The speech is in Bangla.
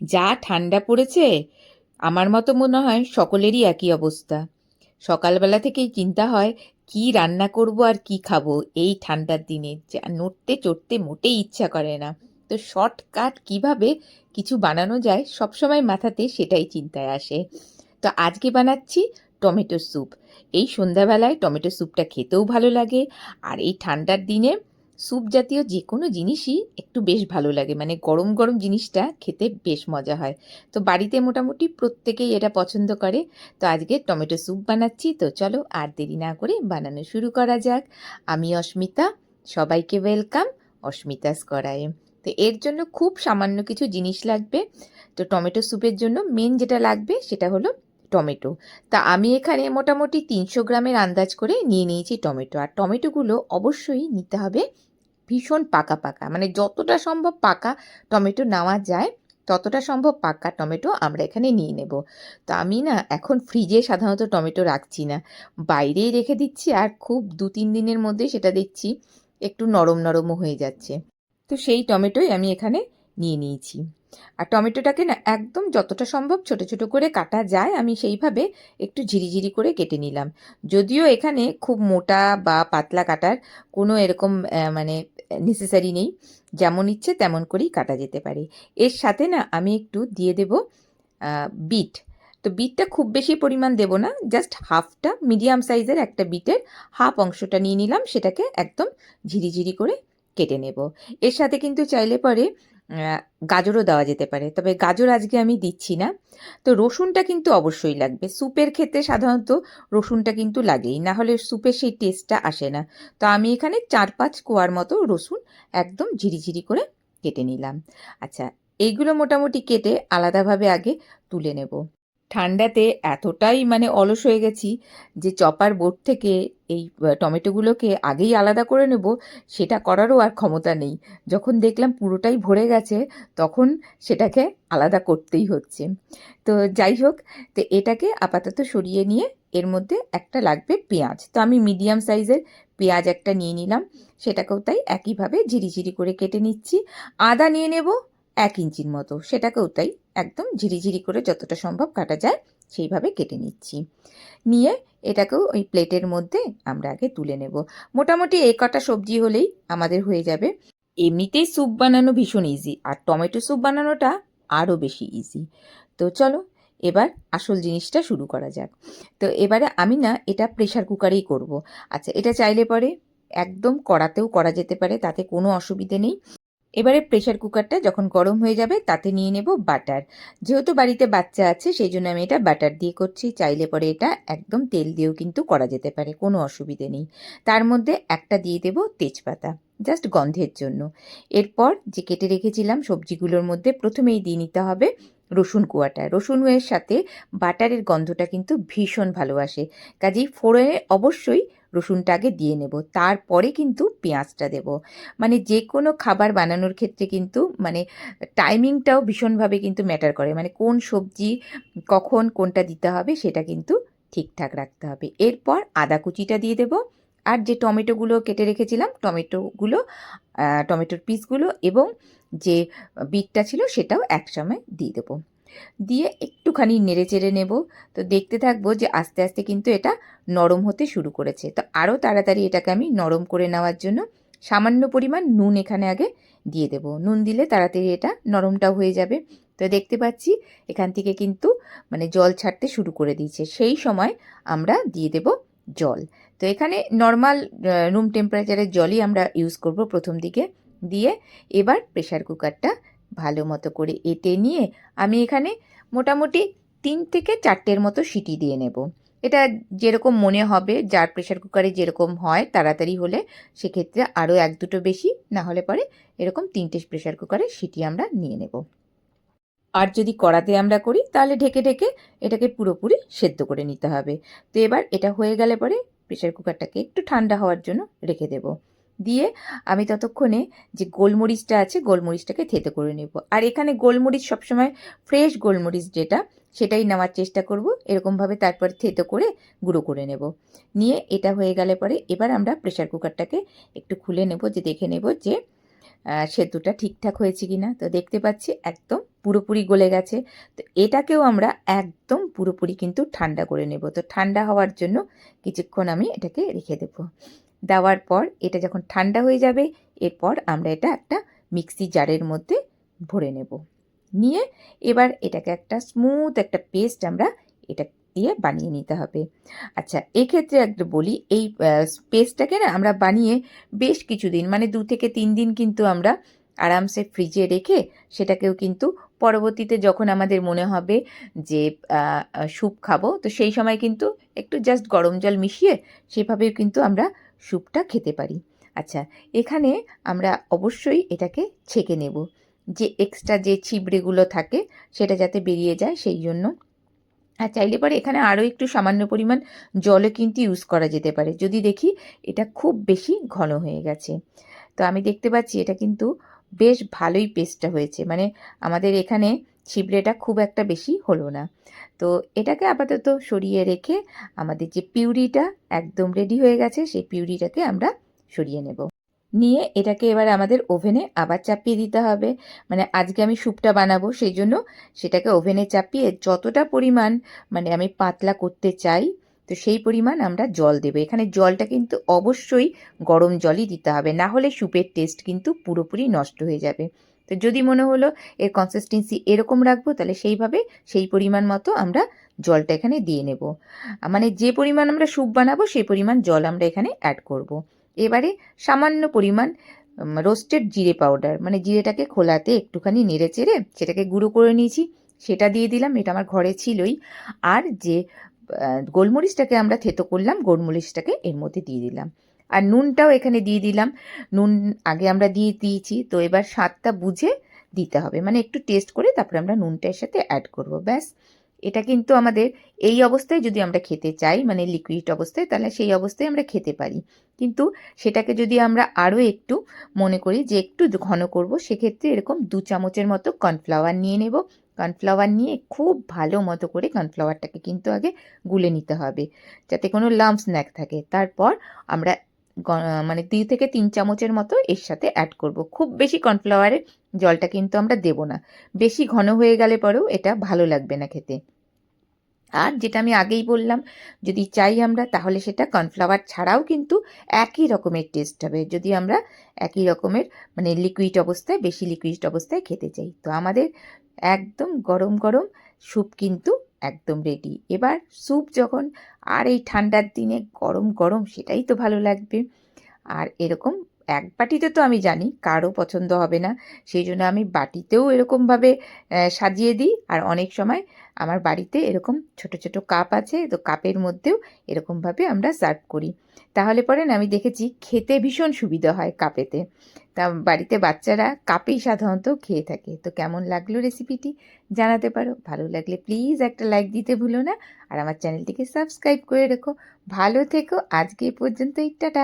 যা ঠান্ডা পড়েছে, আমার মতো মনে হয় সকলেরই একই অবস্থা। সকালবেলা থেকেই চিন্তা হয়, কি রান্না করব আর কি খাব এই ঠান্ডার দিনে? যা নড়তে চড়তে মোটেই ইচ্ছা করে না। তো শর্টকাট কীভাবে কিছু বানানো যায় সবসময় মাথাতে সেটাই চিন্তায় আসে। তো আজকে বানাচ্ছি টমেটো স্যুপ। এই সন্ধ্যাবেলায় টমেটো স্যুপটা খেতেও ভালো লাগে। আর এই ঠান্ডার দিনে স্যুপ জাতীয় যে কোনো জিনিসই একটু বেশ ভালো লাগে। মানে গরম গরম জিনিসটা খেতে বেশ মজা হয়। তো বাড়িতে মোটামুটি প্রত্যেকেই এটা পছন্দ করে। তো আজকে টমেটো স্যুপ বানাচ্ছি। তো চলো আর দেরি না করে বানানো শুরু করা যাক। আমি অস্মিতা, সবাইকে ওয়েলকাম অস্মিতাস করায় তো এর জন্য খুব সামান্য কিছু জিনিস লাগবে। তো টমেটো স্যুপের জন্য মেন যেটা লাগবে সেটা হলো টমেটো। তা আমি এখানে মোটামুটি তিনশো গ্রামের আন্দাজ করে নিয়ে নিয়েছি টমেটো। আর টমেটোগুলো অবশ্যই নিতে হবে ভীষণ পাকা পাকা। মানে যতটা সম্ভব পাকা টমেটো নেওয়া যায়, ততটা সম্ভব পাকা টমেটো আমরা এখানে নিয়ে নেব। তো আমি না এখন ফ্রিজে সাধারণত টমেটো রাখছি না। বাইরেই রেখে দিচ্ছি আর খুব দু তিন দিনের মধ্যে সেটা দেখছি একটু নরম, নরমও হয়ে যাচ্ছে। তো সেই টমেটোই আমি এখানে নিয়ে নিয়েছি। আর টমেটোটাকে না একদম যতটা সম্ভব ছোট ছোট করে কাটা যায়, আমি সেইভাবে একটু ঝিরিঝিরি করে কেটে নিলাম। যদিও এখানে খুব মোটা বা পাতলা কাটার কোনো এরকম মানে নেসেসারি নেই। যেমন ইচ্ছে তেমন করেই কাটা যেতে পারে। এর সাথে না আমি একটু দিয়ে দেব বিট। তো বিটটা খুব বেশি পরিমাণ দেব না জাস্ট হাফটা মিডিয়াম সাইজের একটা বিটের হাফ অংশটা নিয়ে নিলাম, সেটাকে একদম ঝিরিঝিরি করে কেটে নেব। এর সাথে কিন্তু চাইলে পরে গাজরও দেওয়া যেতে পারে। তবে গাজর আজকে আমি দিচ্ছি না। তো রসুনটা কিন্তু অবশ্যই লাগবে। স্যুপের ক্ষেত্রে সাধারণত রসুনটা কিন্তু লাগেই, না হলে স্যুপের সেই টেস্টটা আসে না। তো আমি এখানে চার পাঁচ কোয়ার মতো রসুন একদম ঝিরিঝিরি করে কেটে নিলাম। আচ্ছা এইগুলো মোটামুটি কেটে আলাদাভাবে আগে তুলে নেব। ঠান্ডাতে এতটাই মানে অলস হয়ে গেছি যে চপার বোর্ড থেকে এই টমেটোগুলোকে আগেই আলাদা করে নেব, সেটা করারও আর ক্ষমতা নেই। যখন দেখলাম পুরোটাই ভরে গেছে, তখন সেটাকে আলাদা করতেই হচ্ছে। তো যাই হোক, তো এটাকে আপাতত সরিয়ে নিয়ে এর মধ্যে একটা লাগবে পেঁয়াজ। তো আমি মিডিয়াম সাইজের পেঁয়াজ একটা নিয়ে নিলাম, সেটাকেও তাই একইভাবে ঝিরিঝিরি করে কেটে নিচ্ছি। আদা নিয়ে নেব এক ইঞ্চির মতো, সেটাকেও তাই একদম ঝিরিঝিরি করে যতটা সম্ভব কাটা যায়, সেইভাবে কেটে নিচ্ছি। নিয়ে এটাকেও ওই প্লেটের মধ্যে আমরা আগে তুলে নেব। মোটামুটি এই কটা সবজি হলেই আমাদের হয়ে যাবে। এমনিতেই স্যুপ বানানো ভীষণ ইজি আর টমেটো স্যুপ বানানোটা আরও বেশি ইজি তো চলো, এবার আসল জিনিসটা শুরু করা যাক। তো এবারে আমি না এটা প্রেশার কুকারেই করব। আচ্ছা এটা চাইলে পরে একদম কড়াতেও করা যেতে পারে, তাতে কোনো অসুবিধে নেই। এবারে প্রেশার কুকারটা যখন গরম হয়ে যাবে, তাতে নিয়ে নেব বাটার যেহেতু বাড়িতে বাচ্চা আছে সেই জন্য আমি এটা বাটার দিয়ে করছি। চাইলে পরে এটা একদম তেল দিয়েও কিন্তু করা যেতে পারে, কোনো অসুবিধে নেই। তার মধ্যে একটা দিয়ে দেব তেজপাতা জাস্ট গন্ধের জন্য। এরপর যে কেটে রেখেছিলাম সবজিগুলোর মধ্যে প্রথমেই দিয়ে নিতে হবে রসুন কুয়াটা। রসুনের সাথে বাটারের গন্ধটা কিন্তু ভীষণ ভালোবাসে কাজেই ফোড়নে অবশ্যই রসুনটা আগে দিয়ে নেব, তারপরে কিন্তু পেঁয়াজটা দেব। মানে যে কোনো খাবার বানানোর ক্ষেত্রে কিন্তু মানে টাইমিংটাও ভীষণভাবে কিন্তু ম্যাটার করে। মানে কোন সবজি কখন কোনটা দিতে হবে সেটা কিন্তু ঠিকঠাক রাখতে হবে। এরপর আদা কুচিটা দিয়ে দেব। আর যে টমেটোগুলো কেটে রেখেছিলাম, টমেটোগুলো টমেটোর পিসগুলো এবং যে বিটটা ছিল সেটাও একসময় দিয়ে দেবো। দিয়ে একটুখানি নেড়ে চেড়ে নেব। তো দেখতে থাকব যে আস্তে আস্তে কিন্তু এটা নরম হতে শুরু করেছে। তো আরও তাড়াতাড়ি এটাকে আমি নরম করে নেওয়ার জন্য সামান্য পরিমাণ নুন এখানে আগে দিয়ে দেব। নুন দিলে তাড়াতাড়ি এটা নরমটাও হয়ে যাবে। তো দেখতে পাচ্ছি এখান থেকে কিন্তু মানে জল ছাড়তে শুরু করে দিয়েছে। সেই সময় আমরা দিয়ে দেব জল। তো এখানে নর্মাল রুম টেম্পারেচারের জলই আমরা ইউজ করব প্রথম দিকে। দিয়ে এবার প্রেশার কুকারটা ভালো মতো করে এঁটে নিয়ে আমি এখানে মোটামুটি তিন থেকে চারটের মতো সিটি দিয়ে নেব। এটা যেরকম মনে হবে, যার প্রেশার কুকারে যেরকম হয় তাড়াতাড়ি হলে সেক্ষেত্রে আরও এক দুটো বেশি, না হলে পরে এরকম তিনটে প্রেশার কুকারে সিটি আমরা নিয়ে নেব। আর যদি কড়াতে আমরা করি, তাহলে ঢেকে ঢেকে এটাকে পুরোপুরি সেদ্ধ করে নিতে হবে। তো এবার এটা হয়ে গেলে পরে প্রেশার কুকারটাকে একটু ঠান্ডা হওয়ার জন্য রেখে দেব। দিয়ে আমি ততক্ষণে যে গোলমরিচটা আছে, গোলমরিচটাকে থেতে করে নেব। আর এখানে গোলমরিচ সবসময় ফ্রেশ গোলমরিচ যেটা, সেটাই নেওয়ার চেষ্টা করব। এরকমভাবে তারপর থেতো করে গুঁড়ো করে নেব। নিয়ে এটা হয়ে গেলে পরে এবার আমরা প্রেশার কুকারটাকে একটু খুলে নেব যে দেখে নেব যে সেদ্ধটা ঠিকঠাক হয়েছে কি না তো দেখতে পাচ্ছি একদম পুরোপুরি গলে গেছে। তো এটাকেও আমরা একদম পুরোপুরি কিন্তু ঠান্ডা করে নেব। তো ঠান্ডা হওয়ার জন্য কিছুক্ষণ আমি এটাকে রেখে দেব। দেওয়ার পর এটা যখন ঠান্ডা হয়ে যাবে, এরপর আমরা এটা একটা মিক্সি জারের মধ্যে ভরে নেব। নিয়ে এবার এটাকে একটা স্মুথ একটা পেস্ট আমরা এটা দিয়ে বানিয়ে নিতে হবে। আচ্ছা এক্ষেত্রে একটা বলি, এই পেস্টটাকে না আমরা বানিয়ে বেশ কিছুদিন মানে দু থেকে তিন দিন কিন্তু আমরা আরামসে ফ্রিজে রেখে সেটাকেও কিন্তু পরবর্তীতে যখন আমাদের মনে হবে যে স্যুপ খাব, তো সেই সময় কিন্তু একটু জাস্ট গরম জল মিশিয়ে সেভাবেও কিন্তু আমরা স্যুপটা খেতে পারি। আচ্ছা এখানে আমরা অবশ্যই এটাকে ছেঁকে নেব। যে এক্সট্রা যে ছিবড়েগুলো থাকে, সেটা যাতে বেরিয়ে যায়, সেই জন্য। আর চাইলে পরে এখানে আরও একটু সামান্য পরিমাণ জলও কিন্তু ইউজ করা যেতে পারে। যদি দেখি, এটা খুব বেশি ঘন হয়ে গেছে। তো আমি দেখতে পাচ্ছি, এটা কিন্তু বেশ ভালোই পেস্টটা হয়েছে। মানে আমাদের এখানে ছিবড়েটা খুব একটা বেশি হলো না। তো এটাকে আপাতত সরিয়ে রেখে আমাদের যে পিউরিটা একদম রেডি হয়ে গেছে, সেই পিউরিটাকে আমরা সরিয়ে নেব। নিয়ে এটাকে এবার আমাদের ওভেনে আবার চাপিয়ে দিতে হবে। মানে আজকে আমি স্যুপটা বানাবো, সেই জন্য সেটাকে ওভেনে চাপিয়ে যতটা পরিমাণ মানে আমি পাতলা করতে চাই, তো সেই পরিমাণ আমরা জল দেবো। এখানে জলটা কিন্তু অবশ্যই গরম জলই দিতে হবে, না হলে স্যুপের টেস্ট কিন্তু পুরোপুরি নষ্ট হয়ে যাবে। তো যদি মনে হলো এর কনসিস্টেন্সি এরকম রাখব, তাহলে সেইভাবে সেই পরিমাণ মতো আমরা জলটা এখানে দিয়ে নেব। মানে যে পরিমাণ আমরা স্যুপ বানাবো, সেই পরিমাণ জল আমরা এখানে অ্যাড করব। এবারে সামান্য পরিমাণ রোস্টেড জিরে পাউডার মানে জিরেটাকে খোলাতে একটুখানি নেড়ে চেড়ে সেটাকে গুঁড়ো করে নিয়েছি, সেটা দিয়ে দিলাম, এটা আমার ঘরে ছিলই। আর যে গোলমরিচটাকে আমরা থেতো করলাম, গোলমরিচটাকে এর মধ্যে দিয়ে দিলাম। আর নুনটাও এখানে দিয়ে দিলাম। নুন আগে আমরা দিয়ে দিয়েছি, তো এবার স্বাদটা বুঝে দিতে হবে। মানে একটু টেস্ট করে তারপরে আমরা নুনটা এর সাথে অ্যাড করব, ব্যাস। এটা কিন্তু আমাদের এই অবস্থায় যদি আমরা খেতে চাই মানে লিকুইড অবস্থায়, তাহলে সেই অবস্থায় আমরা খেতে পারি। কিন্তু সেটাকে যদি আমরা আরও একটু মনে করি যে একটু ঘন করব, সেক্ষেত্রে এরকম দু চামচের মতো কর্নফ্লাওয়ার নিয়ে নেব। কর্নফ্লাওয়ার নিয়ে খুব ভালো মতো করে কর্নফ্লাওয়ারটাকে কিন্তু আগে গুলে নিতে হবে, যাতে কোনো লাম্পস ন্যাক থাকে। তারপর আমরা মানে দুই থেকে তিন চামচের মতো এর সাথে অ্যাড করব। খুব বেশি কর্নফ্লাওয়ারের জলটা কিন্তু আমরা দেব না। বেশি ঘন হয়ে গেলে পরেও এটা ভালো লাগবে না খেতে। আর যেটা আমি আগেই বললাম, যদি চাই আমরা তাহলে সেটা কর্নফ্লাওয়ার ছাড়াও কিন্তু একই রকমের টেস্ট হবে। যদি আমরা একই রকমের মানে লিকুইড অবস্থায়, বেশি লিকুইড অবস্থায় খেতে চাই। তো আমাদের একদম গরম গরম স্যুপ কিন্তু একদম রেডি এবার স্যুপ যখন আর এই ঠান্ডার দিনে গরম গরম সেটাই তো ভালো লাগবে। আর এরকম এক বাটিতে তো আমি জানি কারও পছন্দ হবে না। সেই জন্য আমি বাটিতেও এরকমভাবে সাজিয়ে দিই। আর অনেক সময় আমার বাড়িতে এরকম ছোট ছোট কাপ আছে, তো কাপের মধ্যেও এরকমভাবে আমরা সার্ভ করি। তাহলে পরে আমি দেখেছি খেতে ভীষণ সুবিধা হয় কাপেতে। তা বাড়িতে বাচ্চারা কাপেই সাধারণত খেয়ে থাকে। তো কেমন লাগল রেসিপিটি জানাতে পারো? ভালো লাগলে প্লিজ একটা লাইক দিতে ভুলো না। আর আমার চ্যানেলটিকে সাবস্ক্রাইব করে রেখো। ভালো থেকো। আজকে এ পর্যন্তই। টাটা।